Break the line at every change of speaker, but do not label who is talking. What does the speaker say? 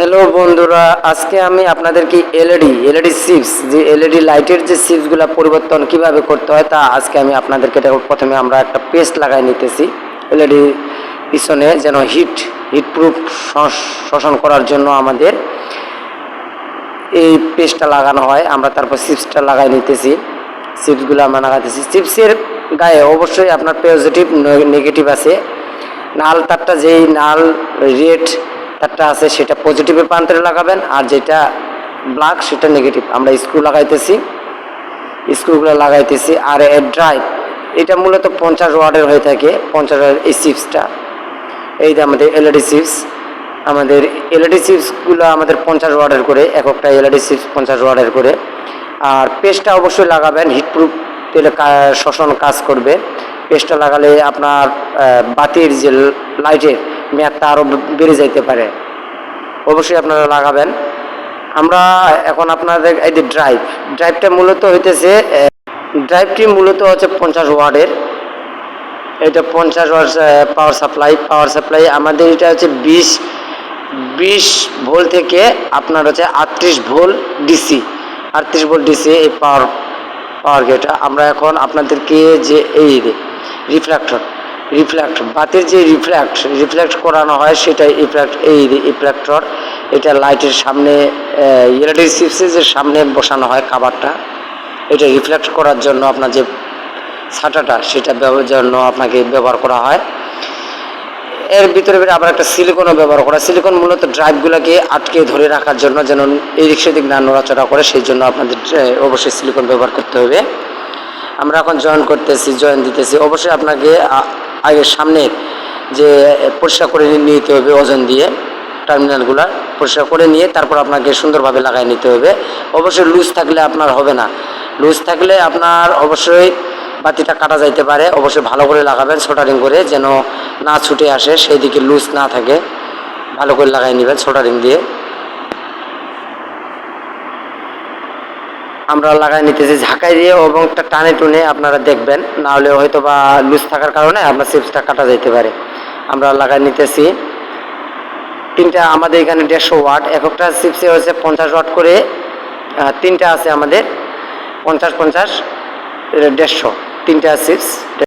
Hello বন্ধুরা। আজকে আমি আপনাদেরকে এলইডি এলইডি চিপস যে এলইডি লাইটের যে চিপসগুলো পরিবর্তন কীভাবে করতে হয় তা আজকে আমি আপনাদেরকে প্রথমে আমরা একটা পেস্ট লাগাই নিতেছি এলইডি পিছনে, যেন হিট হিট প্রুফ শোষণ করার জন্য আমাদের এই পেস্টটা লাগানো হয়। আমরা তারপর চিপসটা লাগাই নিতেছি। চিপসগুলো আমরা লাগাইতেছি চিপসের গায়ে অবশ্যই আপনার পজিটিভ নেগেটিভ আছে। নাল তারটা যেই নাল রেড তারটা আছে, সেটা পজিটিভের প্রান্তে লাগাবেন, আর যেটা ব্ল্যাক সেটা নেগেটিভ আমরা স্ক্রু লাগাইতেছি স্ক্রুগুলো লাগাইতেছি, আর এর ড্রাইভ এটা মূলত পঞ্চাশ ওয়ার্ডের হয়ে থাকে, পঞ্চাশ ওয়ার্ডের এই চিপসটা এই যে আমাদের এলইডি চিপস আমাদের এলইডি চিপসগুলো আমাদের পঞ্চাশ ওয়ার্ডের করে এক একটা এলইডি চিপস পঞ্চাশ ওয়ার্ডের করে। আর পেস্টটা অবশ্যই লাগাবেন হিটপ্রুফ তেলে শোষণ কাজ করবে। পেস্টটা লাগালে আপনার বাতির যে লাইটের মেয়াদটা আরও বেড়ে যাইতে পারে। অবশ্যই আপনারা লাগাবেন। আমরা এখন আপনাদের এই যে ড্রাইভ ড্রাইভটা মূলত হইতেছে ড্রাইভটি মূলত হচ্ছে পঞ্চাশ ওয়ার্ডের এটা পঞ্চাশ ward power supply power supply আমাদের এটা হচ্ছে বিশ বিশ ভোল থেকে আপনার হচ্ছে আটত্রিশ ভোল ডিসি আটত্রিশ ভোল ডিসি এই পাওয়ার পাওয়ার গেটটা আমরা এখন আপনাদেরকে যে এই রিফ্লেক্টর রিফ্লেক্ট বাতির যে রিফ্লেক্ট রিফ্লেক্ট করানো হয় সেটা রিফ্লেক্ট এই রিফ্লেক্টর এটা লাইটের সামনে এলইডি চিপসের সামনে বসানো হয় কাভারটা এটা রিফ্লেক্ট করার জন্য আপনার যে ছাটাটা সেটা জন্য আপনাকে ব্যবহার করা হয়। এর ভিতরে ভিতরে আবার একটা সিলিকনও ব্যবহার করা সিলিকন মূলত ড্রাইভগুলোকে আটকে ধরে রাখার জন্য যেন এই রিক্সা দিক না নড়াচড়া করে, সেই জন্য আপনাদের অবশ্যই সিলিকন ব্যবহার করতে হবে। আমরা এখন জয়েন করতেছি জয়েন দিতেছি। অবশ্যই আপনাকে আগে সামনে যে পরিষ্কার করে নিতে হবে ওজন দিয়ে টার্মিনালগুলো পরিষ্কার করে নিয়ে তারপর আপনাকে সুন্দরভাবে লাগাই নিতে হবে। অবশ্যই লুজ থাকলে আপনার হবে না। লুজ থাকলে আপনার অবশ্যই বাতিটা কাটা যাইতে পারে। অবশ্যই ভালো করে লাগাবেন সোটারিং করে যেন না ছুটে আসে সেই দিকে লুজ না থাকে। ভালো করে লাগাই নেবেন সোটারিং দিয়ে। আমরা লাগাই নিতেছি, ঝাঁকাই দিয়ে এবং একটা টানে টুনে আপনারা দেখবেন। না হলে হয়তো বা লুজ থাকার কারণে আপনার চিপসটা কাটা যেতে পারে। আমরা লাগাই নিতেছি। তিনটা আমাদের এখানে দেড়শো ওয়াট। এক একটা চিপসে হচ্ছে পঞ্চাশ ওয়াট করে তিনটা আছে আমাদের পঞ্চাশ পঞ্চাশ দেড়শো। তিনটা চিপস।